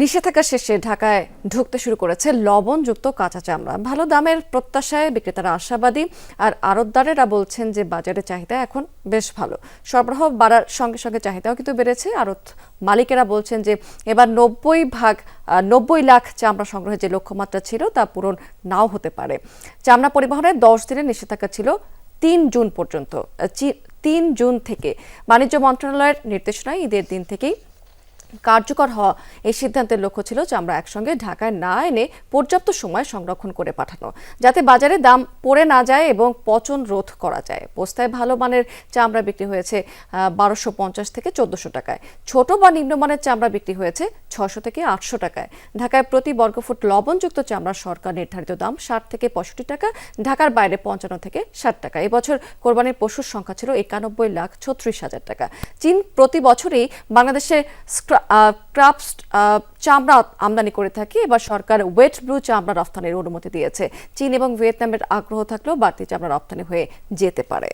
নিষেধাজ্ঞা শেষে ঢাকায় ঢুকতে শুরু করেছে লবণযুক্ত কাঁচা চামড়া। ভালো দামের প্রত্যাশায় বিক্রেতারা আশাবাদী আর আড়তদারেরা বলছেন যে বাজারে চাহিদা এখন বেশ ভালো। সরবরাহ বাড়ার সঙ্গে সঙ্গে চাহিদাও কিন্তু বেড়েছে। আড়ত মালিকেরা বলছেন যে এবার নব্বই ভাগ নব্বই লাখ চামড়া সংগ্রহের যে লক্ষ্যমাত্রা ছিল তা পূরণ নাও হতে পারে। চামড়া পরিবহনের দশ দিনের নিষেধাজ্ঞা ছিল তিন জুন পর্যন্ত। তিন জুন থেকে বাণিজ্য মন্ত্রণালয়ের নির্দেশনায় ঈদের দিন থেকেই কার্যকর হওয়া এই সিদ্ধান্তের লক্ষ্য ছিল আমরা একসঙ্গে ঢাকায় না এনে পর্যাপ্ত সময় সংরক্ষণ করে পাঠানো, যাতে বাজারে দাম পড়ে না যায় এবং পচন রোধ করা যায়। বস্তায় ভালো মানের চামড়া বিক্রি হয়েছে বারোশো পঞ্চাশ থেকে চোদ্দশো টাকায়। ছোট বা নিম্নমানের চামড়া বিক্রি হয়েছে ছশো থেকে আটশো টাকায়। ঢাকায় প্রতি বর্গফুট লবণযুক্ত চামড়ার সরকার নির্ধারিত দাম ষাট থেকে পঁয়ষট্টি টাকা, ঢাকার বাইরে পঞ্চান্ন থেকে ষাট টাকা। এবছর কোরবানির পশুর সংখ্যা ছিল একানব্বই লাখ ছত্রিশ হাজার টাকা। চীন প্রতি বছরই বাংলাদেশে ক্রাফট চামড়া আমদানি করে থাকি। এবার সরকার ওয়েট ব্লু চামড়া রপ্তানির অনুমতি দিয়েছে। চীন এবং ভিয়েতনামের আগ্রহ থাকলেও বাড়তি চামড়া রপ্তানি হয়ে যেতে পারে।